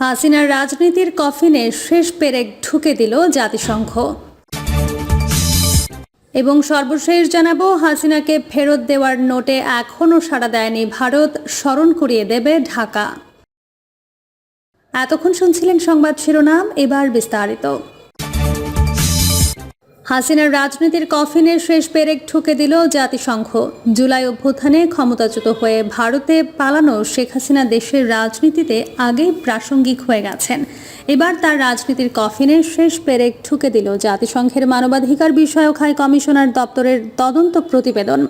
হাসিনার রাজনীতির কফিনে শেষ পেরেক ঢুকে দিল জাতিসংঘ। এবং সর্বশেষ জানাব, হাসিনাকে ফেরত দেওয়ার নোটে এখনও সাড়া দেয়নি ভারত, স্মরণ করিয়ে দেবে ঢাকা। এতক্ষণ শুনছিলেন সংবাদ শিরোনাম, এবার বিস্তারিত। হাসিনার রাজনীতির কফিনে শেষ পেরেক ঠুকে দিল জাতিসংঘ। জুলাই অভ্যুত্থানে ক্ষমতাচ্যুত হয়ে ভারতে পালানো শেখ হাসিনা দেশের রাজনীতিতে আগেই প্রাসঙ্গিক হয়ে গেছেন। এবার তার রাজনীতির কফিনে শেষ পেরেক ঠুকে দিল জাতিসংঘের মানবাধিকার বিষয়ক হাই কমিশনার দপ্তরের তদন্ত প্রতিবেদন।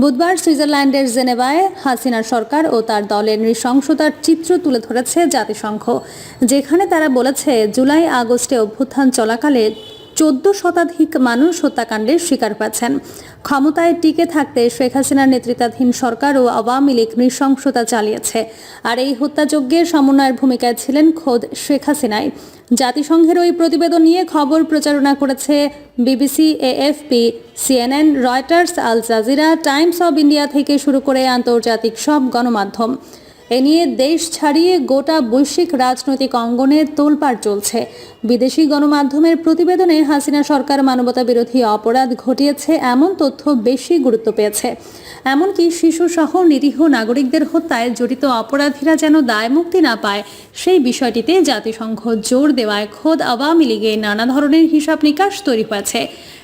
বুধবার সুইজারল্যান্ডের জেনেভায় হাসিনার সরকার ও তার দলের নৃশংসতার চিত্র তুলে ধরেছে জাতিসংঘ। যেখানে তারা বলেছে, জুলাই আগস্টে অভ্যুত্থান চলাকালে চোদ্দ শতাধিক মানুষ হত্যাকাণ্ডের শিকার পাচ্ছেন ক্ষমতায় টিকে থাকতে শেখ হাসিনার নেতৃত্বাধীন সরকার ও আওয়ামী লীগ নৃশংসতা চালিয়েছে। আর এই হত্যাযজ্ঞের সমন্বয়ের ভূমিকায় ছিলেন খোদ শেখ হাসিনাই। জাতিসংঘের ওই প্রতিবেদন নিয়ে খবর প্রচারণা করেছে BBC, AFP, CNN, Reuters, Al Jazeera, Times of India থেকে শুরু করে আন্তর্জাতিক সব গণমাধ্যম। এ নিয়ে দেশ ছাড়িয়ে গোটা বৈশ্বিক রাজনৈতিক অঙ্গনে তোলপাড় চলছে। বিদেশি গণমাধ্যমের প্রতিবেদনে হাসিনা সরকার মানবতা বিরোধী অপরাধ ঘটিয়েছে, এমন তথ্য বেশি গুরুত্ব পেয়েছে। এমনকি শিশুসহ নিরীহ নাগরিকদের হত্যায় জড়িত অপরাধীরা যেন দায়মুক্তি না পায়, সেই বিষয়টিতে জাতিসংঘ জোর দেওয়ায় খোদ আওয়ামী লীগে নানা ধরনের হিসাব নিকাশ তৈরি হয়েছে।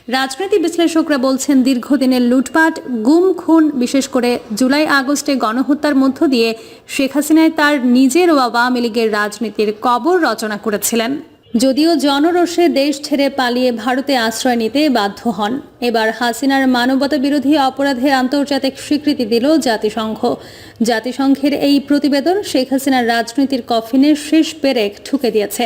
রাজনীতি বিশ্লেষকরা বলছেন দীর্ঘদিনের লুটপাট, গুম, খুন, বিশেষ করে জুলাই আগস্টে গণহত্যার মধ্য দিয়ে শেখ হাসিনায় তার নিজের ও আওয়ামী লীগের রাজনীতির কবর রচনা করেছিলেন। যদিও জনরোষে দেশ ছেড়ে পালিয়ে ভারতে আশ্রয় নিতে বাধ্য হন, এবার হাসিনার মানবতা বিরোধী অপরাধে আন্তর্জাতিক স্বীকৃতি দিল জাতিসংঘ। জাতিসংঘের এই প্রতিবেদন শেখ হাসিনার রাজনীতির কফিনে শেষ পেরেক ঠুকে দিয়েছে।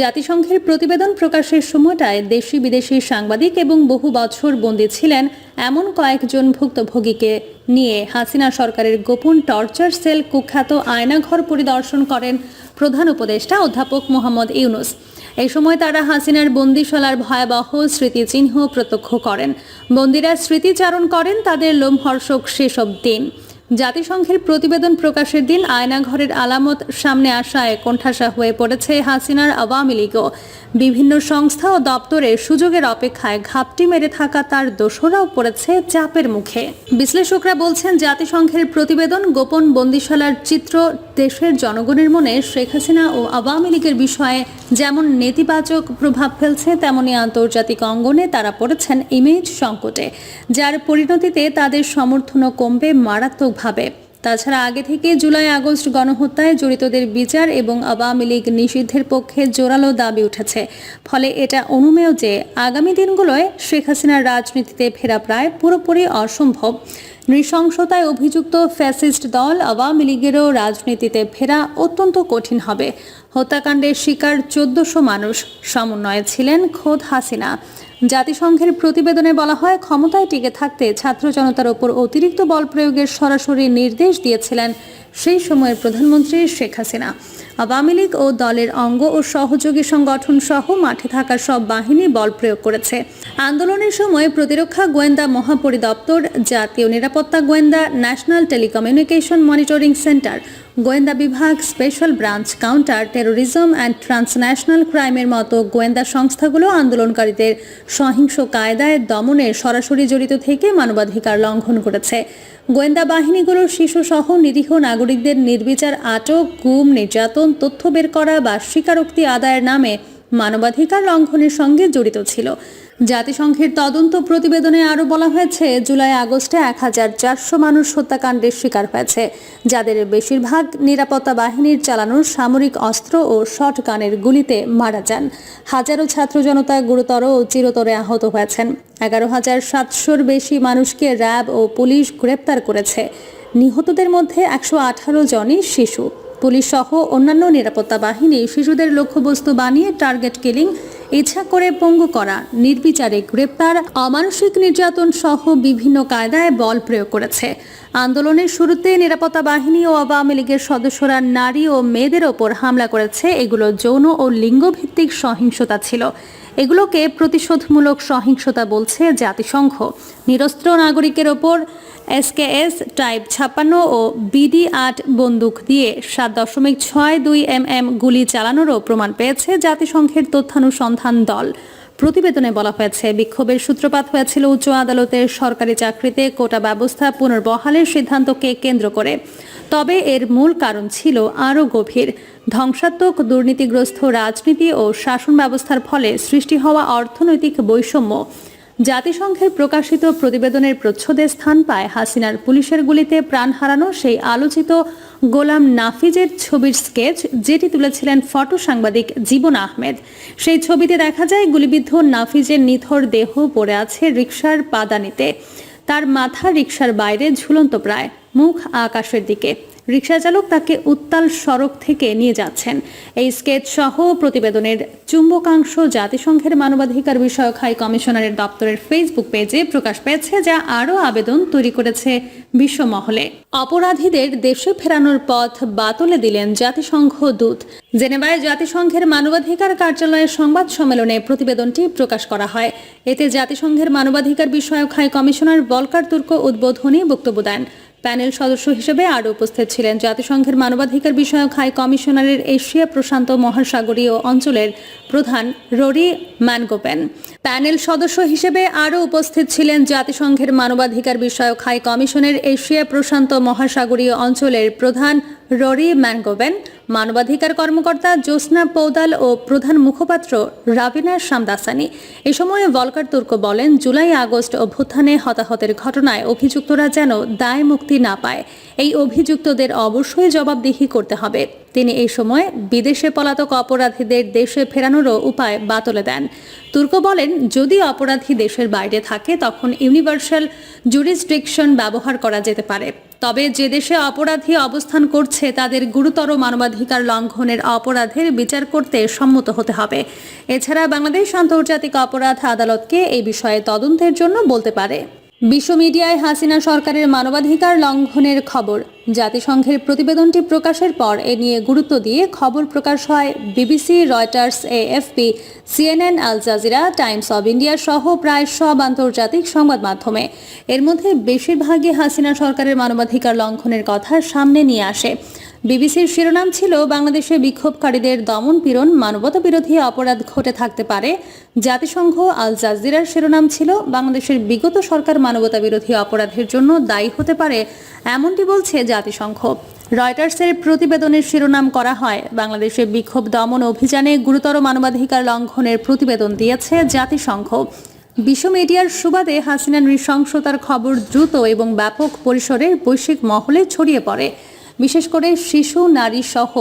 জাতিসংঘের প্রতিবেদন প্রকাশের সময়টায় দেশি বিদেশি সাংবাদিক এবং বহু বছর বন্দী ছিলেন এমন কয়েকজন ভুক্তভোগীকে নিয়ে হাসিনা সরকারের গোপন টর্চার সেল কুখ্যাত আয়নাঘর পরিদর্শন করেন প্রধান উপদেষ্টা অধ্যাপক মোহাম্মদ ইউনুস। এই সময় তারা হাসিনার বন্দিশালার ভয়াবহ স্মৃতিচিহ্ন প্রত্যক্ষ করেন। বন্দিরা স্মৃতিচারণ করেন তাদের লোমহর্ষক সেসব দিন। জাতিসংঘের প্রতিবেদন প্রকাশের দিন আয়নাঘরের আলামত সামনে আসায় কোণঠাসা হয়ে পড়েছে হাসিনার আওয়ামী লীগও বিভিন্ন সংস্থা ও দপ্তরে সুযোগের অপেক্ষায় ঘাপটি মেরে থাকা তার দোষরাও পড়েছে চাপের মুখে। বিশ্লেষকরা বলছেন, জাতিসংঘের প্রতিবেদন গোপন বন্দিশালার চিত্র দেশের জনগণের মনে শেখ হাসিনা ও আওয়ামী লীগের বিষয়ে যেমন নেতিবাচক প্রভাব ফেলছে, তেমনি আন্তর্জাতিক অঙ্গনে তারা পড়েছেন ইমেজ সংকটে, যার পরিণতিতে তাদের সমর্থনও কমবে মারাত্মকভাবে তাছাড়া আগে থেকে জুলাই, আগস্ট গণহত্যায় জড়িতদের বিচার এবং আওয়ামী লীগ নিষিদ্ধের পক্ষে জোরালো দাবি উঠেছে। ফলে এটা অনুমেয় যে আগামী দিনগুলোয় শেখ হাসিনার রাজনীতিতে ফেরা প্রায় পুরোপুরি অসম্ভব। নৃশংসতায় অভিযুক্ত ফ্যাসিস্ট দল আওয়ামী লীগেরও রাজনীতিতে ফেরা অত্যন্ত কঠিন হবে। হত্যাকাণ্ডের শিকার চোদ্দশো মানুষ। সমন্বয়ে ছিলেন খোদ হাসিনা। জাতিসংঘের প্রতিবেদনে বলা হয়, ক্ষমতায় টিকে থাকতে ছাত্র জনতার ওপর অতিরিক্ত বল প্রয়োগের সরাসরি নির্দেশ দিয়েছিলেন সেই সময়ের প্রধানমন্ত্রী শেখ হাসিনা। আওয়ামী লীগ ও দলের অঙ্গ ও সহযোগী সংগঠন সহ মাঠে থাকা সব বাহিনী বল প্রয়োগ করেছে। আন্দোলনের সময় প্রতিরক্ষা গোয়েন্দা মহাপরিদপ্তর, জাতীয় নিরাপত্তা গোয়েন্দা, ন্যাশনাল টেলিকমিউনিকেশন মনিটরিং সেন্টার গোয়েন্দা বিভাগ special branch counter terrorism and transnational ক্রাইমের মতো গোয়েন্দা সংস্থাগুলো আন্দোলনকারীদের সহিংস কায়দায় দমনে সরাসরি জড়িত থেকে মানবাধিকার লঙ্ঘন করেছে। গোয়েন্দা বাহিনীগুলো শিশুসহ নিরীহ নাগরিকদের নির্বিচার আটক, গুম, নির্যাতন, তথ্য বের করা বা স্বীকারোক্তি আদায়ের নামে মানবাধিকার লঙ্ঘনের সঙ্গে জড়িত ছিল। জাতিসংঘের তদন্ত প্রতিবেদনে আরও বলা হয়েছে, জুলাই আগস্টে এক হাজার চারশো মানুষ হত্যাকাণ্ডের শিকার হয়েছে, যাদের বেশিরভাগ নিরাপত্তা বাহিনীর চালানো সামরিক অস্ত্র ও শট গানের গুলিতে মারা যান। হাজারো ছাত্র জনতা গুরুতর ও চিরতরে আহত হয়েছেন। এগারো হাজার সাতশোর বেশি মানুষকে র্যাব ও পুলিশ গ্রেপ্তার করেছে। নিহতদের মধ্যে একশো আঠারো জনই শিশু। পুলিশ সহ অন্যান্য নিরাপত্তা বাহিনী শিশুদের লক্ষ্যবস্তু বানিয়ে টার্গেট কিলিং ইচ্ছা করে পঙ্গু করা, নির্বিচারে গ্রেপ্তার, অমানসিক নির্যাতন সহ বিভিন্ন কায়দায় বল প্রয়োগ করেছে। আন্দোলনের শুরুতে নিরাপত্তা বাহিনী ও আওয়ামী লীগের সদস্যরা নারী ও মেয়েদের ওপর হামলা করেছে। এগুলো যৌন ও লিঙ্গভিত্তিক সহিংসতা ছিল। এগুলোকে প্রতিশোধমূলক সহিংসতা বলছে জাতিসংঘ। নিরস্ত্র নাগরিকের ওপর এসকেএস টাইপ ছাপ্পান্ন ও বিডি আট বন্দুক দিয়ে সাত দশমিক ছয় দুই এম এম গুলি চালানোরও প্রমাণ পেয়েছে জাতিসংঘের তথ্যানুসন্ধান দল। প্রতিবেদনে বলা হয়েছে, বিক্ষোভের সূত্রপাত হয়েছিল উচ্চ আদালতের সরকারি চাকরিতে কোটা ব্যবস্থা পুনর্বহালের সিদ্ধান্তকে কেন্দ্র করে। তবে এর মূল কারণ ছিল আরও গভীর। ধ্বংসাত্মক দুর্নীতিগ্রস্ত রাজনীতি ও শাসন ব্যবস্থার ফলে সৃষ্টি হওয়া অর্থনৈতিক বৈষম্য। জাতিসংঘের প্রকাশিত প্রতিবেদনের প্রচ্ছদে স্থান পায় হাসিনার পুলিশের গুলিতে প্রাণ হারানো সেই আলোচিত গোলাম নাফিজের ছবির স্কেচ, যেটি তুলেছিলেন ফটো সাংবাদিক জীবন আহমেদ। সেই ছবিতে দেখা যায় গুলিবিদ্ধ নাফিজের নিথর দেহ পড়ে আছে রিকশার পাদানিতে। তার মাথা রিকশার বাইরে ঝুলন্ত প্রায়। মুখ আকাশের দিকে। রিকশা চালক তাকে উত্তাল সড়ক থেকে নিয়ে যাচ্ছেন। এই স্কেচ সহ প্রতিবেদনের চুম্বকাংশ জাতিসংঘের মানবাধিকার বিষয়ক হাই কমিশনারের দপ্তরের ফেসবুক পেজে প্রকাশ পেয়েছে, যা আরও আবেদন তৈরি করেছে বিশ্বমহলে। অপরাধীদের দেশে ফেরানোর পথ বাতলে দিলেন জাতিসংঘ দূত। জেনেভায় জাতিসংঘের মানবাধিকার কার্যালয়ের সংবাদ সম্মেলনে প্রতিবেদনটি প্রকাশ করা হয়। এতে জাতিসংঘের মানবাধিকার বিষয়ক হাই কমিশনার বলকার তুর্ক উদ্বোধনী বক্তব্য দেন। প্যানেল সদস্য হিসেবে আরও উপস্থিত ছিলেন জাতিসংঘের মানবাধিকার বিষয়ক হাই কমিশনারের এশিয়া প্রশান্ত মহাসাগরীয় অঞ্চলের প্রধান ররি ম্যানগোপেন। প্যানেল সদস্য হিসেবে আরও উপস্থিত ছিলেন জাতিসংঘের মানবাধিকার বিষয়ক হাই কমিশনের এশিয়া প্রশান্ত মহাসাগরীয় অঞ্চলের প্রধান ররি ম্যানগোবেন মানবাধিকার কর্মকর্তা জ্যোৎস্না পৌদাল ও প্রধান মুখপাত্র রাবিনা শামদাসানি। এ সময় ভলকার তুর্ক বলেন, জুলাই আগস্ট অভ্যুত্থানে হতাহতের ঘটনায় অভিযুক্তরা যেন দায় মুক্তি না পায়। এই অভিযুক্তদের অবশ্যই জবাবদিহি করতে হবে। তিনি এই সময় বিদেশে পলাতক অপরাধীদের দেশে ফেরানোরও উপায় বাতলে দেন। তুর্ক বলেন, যদি অপরাধী দেশের বাইরে থাকে, তখন ইউনিভার্সাল জুরিসডিকশন ব্যবহার করা যেতে পারে। তবে যে দেশে অপরাধী অবস্থান করছে, তাদের গুরুতর মানবাধিকার লঙ্ঘনের অপরাধের বিচার করতে সম্মত হতে হবে। এছাড়া বাংলাদেশ আন্তর্জাতিক অপরাধ আদালতকে এই বিষয়ে তদন্তের জন্য বলতে পারে। বিশ্ব মিডিয়ায় হাসিনা সরকারের মানবাধিকার লঙ্ঘনের খবর। জাতিসংঘের প্রতিবেদনটি প্রকাশের পর এ নিয়ে গুরুত্ব দিয়ে খবর প্রকাশ হয় BBC, Reuters, AFP, CNN, Al Jazeera, Times of India সহ প্রায় সব আন্তর্জাতিক সংবাদ মাধ্যমে। এর মধ্যে বেশিরভাগই হাসিনা সরকারের মানবাধিকার লঙ্ঘনের কথা সামনে নিয়ে আসে। বিবিসির শিরোনাম ছিল বাংলাদেশে বিক্ষোভকারীদের দমন পীড়ন মানবতা বিরোধী অপরাধ ঘটে থাকতে পারে। জাতিসংঘ, আল জাজিরার শিরোনাম ছিল বাংলাদেশের বিগত সরকার মানবতা বিরোধী অপরাধের জন্য দায়ী হতে পারে, এমনটি বলছে জাতিসংঘ। রয়টার্সের প্রতিবেদনের শিরোনাম করা হয়, বাংলাদেশে বিক্ষোভ দমন অভিযানে গুরুতর মানবাধিকার লঙ্ঘনের প্রতিবেদন দিয়েছে জাতিসংঘ। বিশ্ব মিডিয়ার সুবাদে হাসিনা নৃশংসতার খবর দ্রুত এবং ব্যাপক পরিসরের বৈশ্বিক মহলে ছড়িয়ে পড়ে। বিশেষ করে শিশু, নারী সহ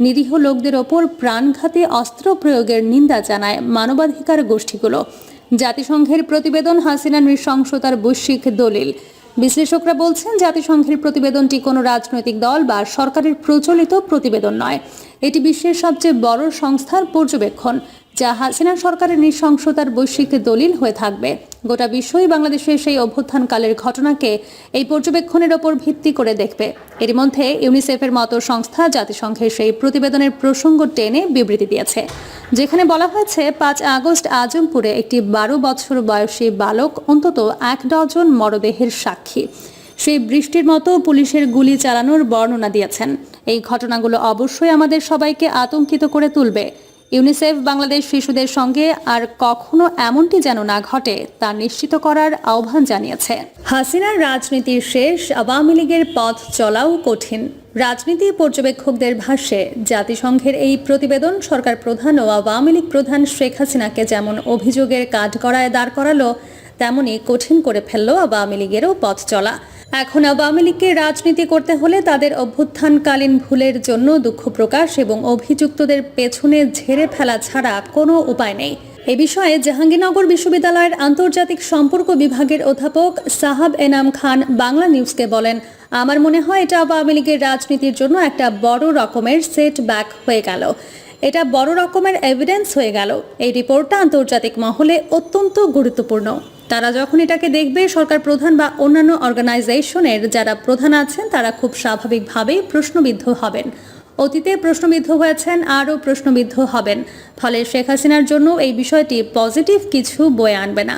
নিরীহ লোকদের ওপর প্রাণঘাতী অস্ত্র প্রয়োগের নিন্দা জানায় মানবাধিকার গোষ্ঠীগুলো। জাতিসংঘের প্রতিবেদন হাসিনা নৃশংসতার বৈশ্বিক দলিল। বিশ্লেষকরা বলছেন, জাতিসংঘের প্রতিবেদনটি কোনো রাজনৈতিক দল বা সরকারের প্রচলিত প্রতিবেদন নয়। এটি বিশ্বের সবচেয়ে বড় সংস্থার পর্যবেক্ষণ, যা হাসিনা সরকারের নৃশংসতার বৈশ্বিক দলিল হয়ে থাকবে। গোটা বিশ্বই বাংলাদেশের সেই অভ্যুত্থানকালের ঘটনাকে এই পর্যবেক্ষণের ওপর ভিত্তি করে দেখবে। এর মধ্যে ইউনিসেফের মতো সংস্থা জাতিসংঘের সেই প্রতিবেদনের প্রসঙ্গ টেনে বিবৃতি দিয়েছে, যেখানে বলা হয়েছে, পাঁচ আগস্ট আজমপুরে একটি বারো বছর বয়সী বালক, অন্তত এক ডজন মরদেহের সাক্ষী। সেই বৃষ্টির মতো পুলিশের গুলি চালানোর বর্ণনা দিয়েছেন। এই ঘটনাগুলো অবশ্যই আমাদের সবাইকে আতঙ্কিত করে তুলবে। ইউনিসেফ বাংলাদেশ শিশুদের সঙ্গে আর কখনো এমনটি যেন না ঘটে, তা নিশ্চিত করার আহ্বান জানিয়েছে। হাসিনার রাজনীতির শেষ আওয়ামী লীগের পথ চলাও কঠিন। রাজনীতি পর্যবেক্ষকদের ভাষ্যে, জাতিসংঘের এই প্রতিবেদন সরকার প্রধান ও আওয়ামী লীগ প্রধান শেখ হাসিনাকে যেমন অভিযোগের কাঠগড়ায় দাঁড় করালো তেমনি কঠিন করে ফেলল আওয়ামী লীগেরও পথ চলা। এখন আওয়ামী লীগকে রাজনীতি করতে হলে তাদের অভ্যুত্থানকালীন ভুলের জন্য দুঃখ প্রকাশ এবং অভিযুক্তদের পেছনে ঝেড়ে ফেলা ছাড়া কোনো উপায় নেই। এ বিষয়ে জাহাঙ্গীরনগর বিশ্ববিদ্যালয়ের আন্তর্জাতিক সম্পর্ক বিভাগের অধ্যাপক সাহাব এনাম খান বাংলা নিউজকে বলেন, আমার মনে হয় এটা আওয়ামী লীগের রাজনীতির জন্য একটা বড় রকমের সেট ব্যাক হয়ে গেল। এটা বড় রকমের এভিডেন্স হয়ে গেল। এই রিপোর্টটা আন্তর্জাতিক মহলে অত্যন্ত গুরুত্বপূর্ণ। তারা যখন এটাকে দেখবে, সরকার প্রধান বা অন্যান্য অর্গানাইজেশনের যারা প্রধান আছেন, তারা খুব স্বাভাবিকভাবেই প্রশ্নবিদ্ধ হবেন। অতীতে প্রশ্নবিদ্ধ হয়েছেন, আরও প্রশ্নবিদ্ধ হবেন। ফলে শেখ হাসিনার জন্য এই বিষয়টি পজিটিভ কিছু বয়ে আনবে না।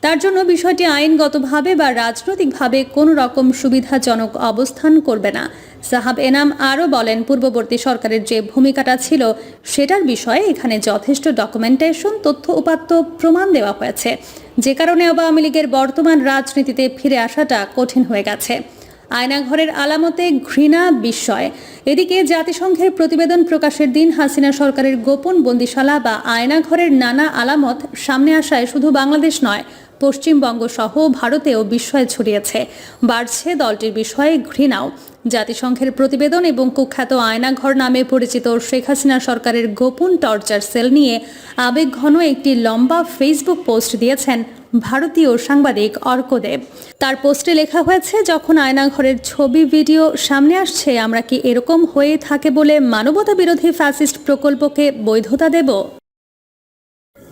তার জন্য বিষয়টি আইনগতভাবে বা রাজনৈতিকভাবে কোনো রকম সুবিধাজনক অবস্থান করবে না। সাহাব এনাম আরও বলেন, পূর্ববর্তী সরকারের যে ভূমিকাটা ছিল, সেটার বিষয়ে এখানে যথেষ্ট ডকুমেন্টেশন তথ্য উপাত্ত প্রমাণ দেওয়া হয়েছে। যে কারণে আওয়ামী লীগের বর্তমান রাজনীতিতে ফিরে আসাটা কঠিন হয়ে গেছে। আয়নাঘরের আলামতে ঘৃণা, বিস্ময়। এদিকে জাতিসংঘের প্রতিবেদন প্রকাশের দিন হাসিনা সরকারের গোপন বন্দিশালা বা আয়নাঘরের নানা আলামত সামনে আসায় শুধু বাংলাদেশ নয় পশ্চিমবঙ্গ সহ ভারতেও বিস্ময় ছড়িয়েছে। বাড়ছে দলটির বিষয়ে ঘৃণাও। জাতিসংঘের প্রতিবেদন এবং কুখ্যাত আয়নাঘর নামে পরিচিত শেখ হাসিনা সরকারের গোপন টর্চার সেল নিয়ে আবেগঘন একটি লম্বা ফেসবুক পোস্ট দিয়েছেন ভারতীয় সাংবাদিক অর্কদেব। তার পোস্টে লেখা হয়েছে, যখন আয়নাঘরের ছবি, ভিডিও সামনে আসছে, আমরা কি এরকম হয়ে থাকে বলে মানবতা বিরোধী ফ্যাসিস্ট প্রকল্পকে বৈধতা দেব?